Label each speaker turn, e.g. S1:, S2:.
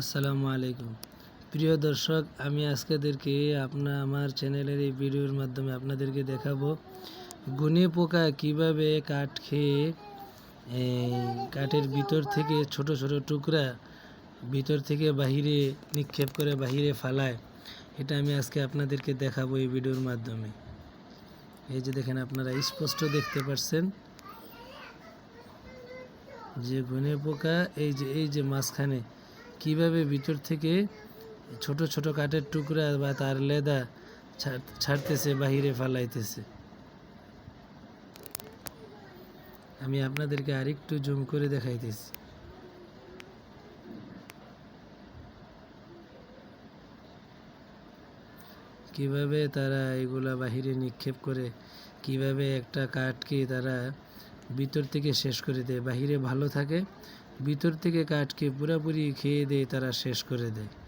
S1: আসসালামু আলাইকুম। প্রিয় দর্শক, আমি আজকেদেরকে আপনার আমার চ্যানেলের এই ভিডিওর মাধ্যমে আপনাদেরকে দেখাবো গুনে পোকা কীভাবে কাঠ খেয়ে কাঠের ভিতর থেকে ছোট ছোট টুকরা ভিতর থেকে বাহিরে, নিক্ষেপ করে বাহিরে ফালায়। এটা আমি আজকে আপনাদেরকে দেখাবো এই ভিডিওর মাধ্যমে। এই যে দেখেন আপনারা স্পষ্ট দেখতে পাচ্ছেন যে গুনে পোকা, এই যে এই যে মাঝখানে কীভাবে ভিতর থেকে ছোট ছোট কাঠের টুকরা বা তার লেদা ছাড়- ছাড়তেছে, বাহিরে ফালাইতেছে? আমি আপনাদেরকে আরেকটু জুম করে দেখাইতেছি। কীভাবে তারা এগুলা বাহিরে নিক্ষেপ করে, কীভাবে একটা কাঠকে তারা ভিতর থেকে শেষ করে দেয়, বাহিরে ভালো থাকে ভিতর থেকে কাঠকে পুরাপুরি খেয়ে দেয় তারা শেষ করে দেয়।